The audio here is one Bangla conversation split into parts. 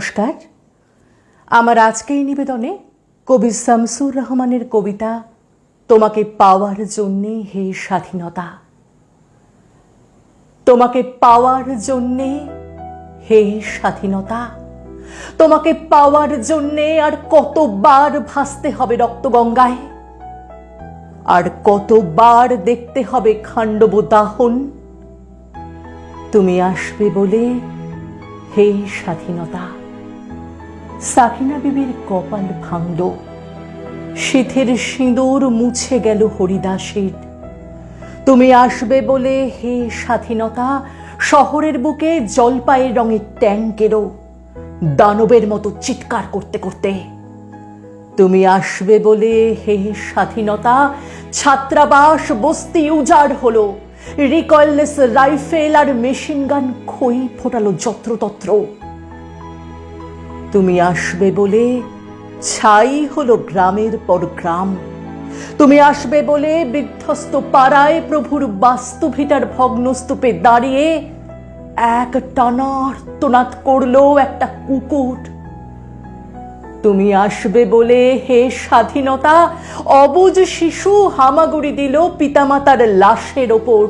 নমস্কার। আমার আজকের নিবেদনে কবি শামসুর রহমানের কবিতা, তোমাকে পাওয়ার জন্যে হে স্বাধীনতা। তোমাকে পাওয়ার জন্যে হে স্বাধীনতা। তোমাকে পাওয়ার জন্যে আর কতবার ভাসতে হবে রক্তগঙ্গায়? আর কতবার দেখতে হবে খাণ্ডব দাহন? তুমি আসবে বলে হে স্বাধীনতা। সাকিনা বিবির কপাল ভাঙল। শীতের সিঁদুর মুছে গেল হরিদাসের। তুমি আসবে বলে হে স্বাধীনতা, শহরের বুকে জলপাইয়ের রঙের ট্যাঙ্কেরও দানবের মতো চিৎকার করতে করতে। তুমি আসবে বলে হে স্বাধীনতা, ছাত্রাবাস, বস্তি উজাড় হলো রিকয়েললেস রাইফেল আর মেশিন গান খই ফোটালো যত্রতত্র। তুমি আসবে বলে ছাই হলো গ্রামের পর গ্রাম। তুমি আসবে বলে বিধ্বস্ত পাড়ায় প্রভুর বাস্তুভিটার ভগ্নস্তূপে দাঁড়িয়ে এক টানা আর্তনাদ করল একটা কুকুর। তুমি আসবে বলে হে স্বাধীনতা, অবুজ শিশু হামাগুড়ি দিল পিতামাতার লাশের ওপর।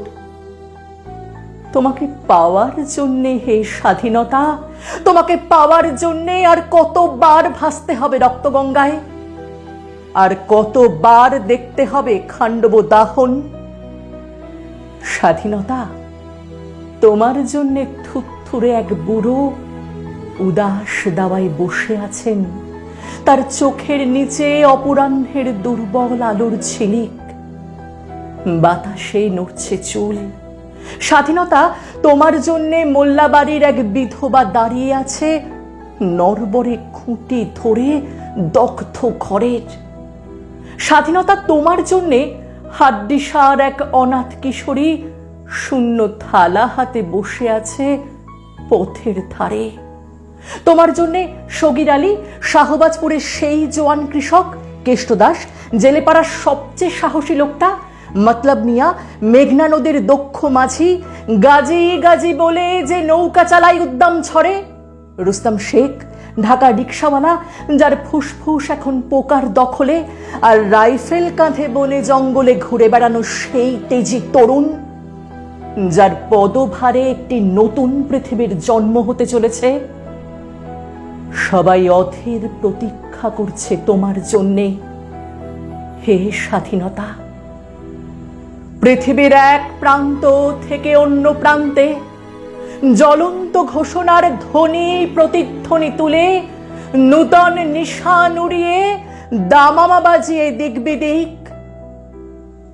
তোমাকে পাওয়ার জন্যে হে স্বাধীনতা তোমাকে পাওয়ার জন্যে আর কতবার ভাসতে হবে রক্তগঙ্গায়? আর কতবার দেখতে হবে খাণ্ডব দাহন? স্বাধীনতা, তোমার জন্যে থুথুরে এক বুড়ো উদাস দাওয়ায় বসে আছেন। তার চোখের নিচে অপরাহ্নের দুর্বল আলোর ঝিলিক। বাতাসে নড়ছে চুল। স্বাধীনতা তোমার জন্যে মোল্লাবাড়ির এক বিধবা দাঁড়িয়ে আছে, নরবরে খুঁটি ধরে দগ্ধ ঘরের। স্বাধীনতা তোমার জন্যে হাড্ডিসার এক অনাথ কিশোরী শূন্য থালা হাতে বসে আছে পথের ধারে। তোমার জন্যে সগির আলী, শাহবাজপুরের সেই জোয়ান কৃষক কেষ্টদাস জেলেপাড়ার সবচেয়ে সাহসী লোকটা মতলব মিয়া, মেঘনা নদীর দক্ষ মাঝি, গাজি গাজি বলে যে নৌকা চালাই উদ্দাম ছড়ে। রুস্তম শেখ, ঢাকা রিক্সাওয়ালা যার ফুসফুস এখন পোকার দখলে, আর রাইফেল কাঁধে বনে জঙ্গলে ঘুরে বেড়ানো সেই তেজি তরুণ, যার পদভারে একটি নতুন পৃথিবীর জন্ম হতে চলেছে। সবাই অধীর প্রতীক্ষা করছে তোমার জন্যে। হে স্বাধীনতা পৃথিবীর এক প্রান্ত থেকে অন্য প্রান্তে জ্বলন্ত ঘোষণার ধ্বনি প্রতিধ্বনি তুলে নূতন নিশান উড়িয়ে দামামা বাজিয়ে দিক বিদিক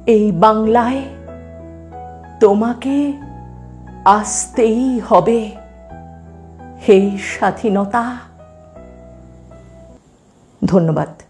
এই বাংলায় তোমাকে আসতেই হবে, হে স্বাধীনতা। ধন্যবাদ।